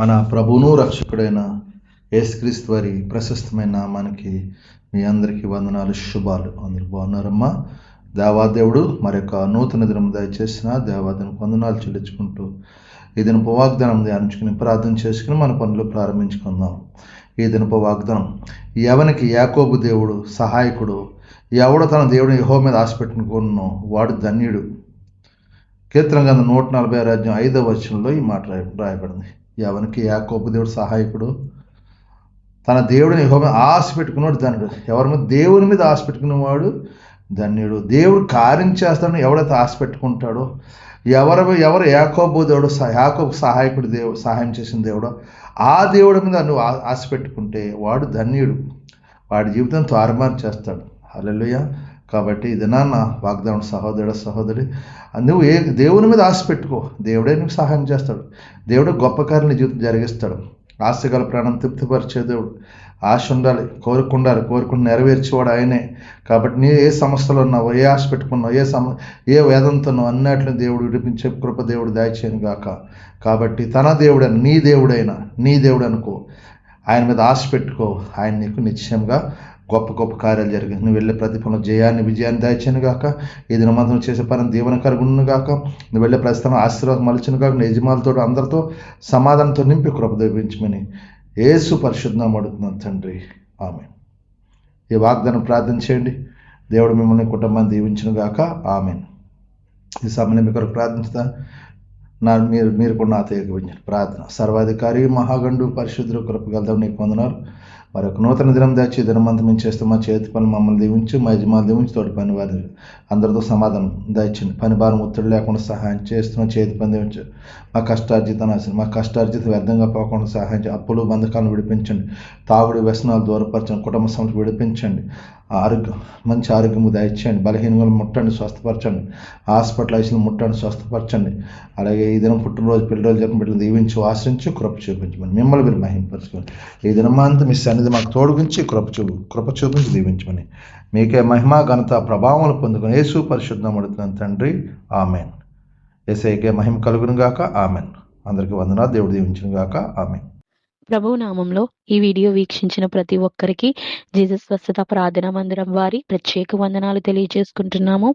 మన ప్రభువును రక్షకుడైన యేసుక్రీస్తు వారి ప్రశస్తమైన నామానికి మీ అందరికీ వందనాలు శుభాలు. అందరూ బాగున్నారమ్మా? దేవాదేవుడు మరి యొక్క నూతన దినం దయచేసిన దేవాదేవుని వందనాలు చెల్లించుకుంటూ ఈ దినపు వాగ్దానం ధ్యానించుకుని ప్రార్థన చేసుకుని మన పనులు ప్రారంభించుకుందాం. ఈ దినపు వాగ్దానం ఎవనికి యాకోబు దేవుడు సహాయకుడు ఎవడు తన దేవుడిని యహో మీద ఆశపెట్టుకున్నో వాడు ధన్యుడు. కీర్తన గంధ నూట నలభై రాజ్యం ఐదవ వచనంలో ఈ మాట రాయ రాయబడింది. ఎవరికి యాకోబు దేవుడు సహాయకుడు. తన దేవుడిని హోమ ఆశ పెట్టుకున్నాడు. ధన్యుడు ఎవరి మీద? దేవుని మీద ఆశ పెట్టుకునేవాడు ధన్యుడు. దేవుడు కార్యం చేస్తాడని ఎవడైతే ఆశ పెట్టుకుంటాడో ఎవరు ఎవరు? యాకోబో దేవుడు సహ- యాకోబు సహాయకుడు దేవుడు సహాయం చేసిన దేవుడో. ఆ దేవుడి మీద నువ్వు ఆ- ఆశ పెట్టుకుంటే వాడు ధన్యుడు. వాడి జీవితం తారుమారు చేస్తాడు. హల్లెలూయ. కాబట్టి ఇది నాన్న వాగ్దానం సహోదరుడు సహోదరి. నువ్వు ఏ దేవుని మీద ఆశ పెట్టుకో. దేవుడే నీకు సహాయం చేస్తాడు. దేవుడు గొప్ప కార్యం జీవితం జరిగిస్తాడు. ఆశ గల ప్రాణం తృప్తిపరిచే దేవుడు. ఆశ ఉండాలి కోరుకుండాలి కోరుకుని నెరవేర్చేవాడు ఆయనే. కాబట్టి నీ ఏ సమస్యలు ఉన్నావో ఏ ఆశ పెట్టుకున్నావు ఏ సమ ఏ వేదంతోనో అన్నిటిని దేవుడు విడిపించే కృప దేవుడు దాచేయను గాక. కాబట్టి తన దేవుడైన నీ దేవుడైన నీ దేవుడు అనుకో. ఆయన మీద ఆశ పెట్టుకో. ఆయన నీకు నిశ్చయంగా గొప్ప గొప్ప కార్యాలు జరిగింది నువ్వు వెళ్ళే ప్రతిఫలం జయాన్ని విజయాన్ని దాయిచ్చాను గాక. ఈ దినమంతం చేసే పని దీవెన కరుగును గాక. నువ్వు వెళ్ళే ప్రస్తుతం ఆశీర్వాదం మలిచిన గాక. నీ యజమానులతో అందరితో సమాధానంతో నింపి కృప దేవించమని ఏసు పరిశుద్ధం అడుగుతున్నాను తండ్రి. ఆమె ఈ వాగ్దానం ప్రార్థన చేయండి. దేవుడు మిమ్మల్ని కుటుంబాన్ని దీవించిన గాక. ఆమె ఈ సమయంలో మీ కొరకు ప్రార్థించుతా. నా మీరు మీరు కూడా నాతో ప్రార్థన. సర్వాధికారి మహాగండు పరిశుద్ధులు కృపగలదాం నీకు పొందినారు మరొక నూతన దినం దాచి దినమంతా చేస్తూ చేస్తే మా చేతి పని మమ్మల్ని దీవించి మా యజమాని దీవించి తోటి పని వారి అందరితో సమాధానం దాయించండి పని భారం ఒత్తిడి లేకుండా సహాయం చేస్తున్న చేతి పని దీవించు. మా కష్టార్జిత నాశనం మా కష్టార్జిత వ్యర్థంగా పోకుండా సహాయం అప్పులు బంధకాలను విడిపించండి. తాగుడు వ్యసనాలు దూరపరచండి. కుటుంబ సమస్యలు విడిపించండి. ఆరోగ్యం మంచి ఆరోగ్యము దయచేయండి బలహీనంగా ముట్టండి స్వస్థపరచండి. హాస్పిటల్ ఐసీలు ముట్టండి స్వస్థపరచండి. అలాగే ఈ దినం పుట్టినరోజు పెళ్ళిరోజు జరిపిన బిడ్డలు దీవించి ఆశ్రయించి కృప చూపించమని మిమ్మల్ని మీరు మహింపరచుకోండి. ఈ దినమంతా మీ సన్నిధి మాకు తోడుగుంచి కృప చూపు కృప చూపించి దీవించమని. మీకే మహిమ ఘనత ప్రభావములు పొందుకుని యేసు పరిశుద్ధం అడుగుతున్నాను తండ్రి. ఆమెన్. ఏసైకే మహిమ కలుగును గాక. ఆమెన్. అందరికీ వందన దేవుడు దీవించును గాక. ఆమెన్. ప్రభు నామంలో ఈ వీడియో వీక్షించిన ప్రతి ఒక్కరికి జీసస్ స్వస్థత ప్రార్థన మందిరం వారి ప్రత్యేక వందనాలు తెలియజేసుకుంటున్నాము.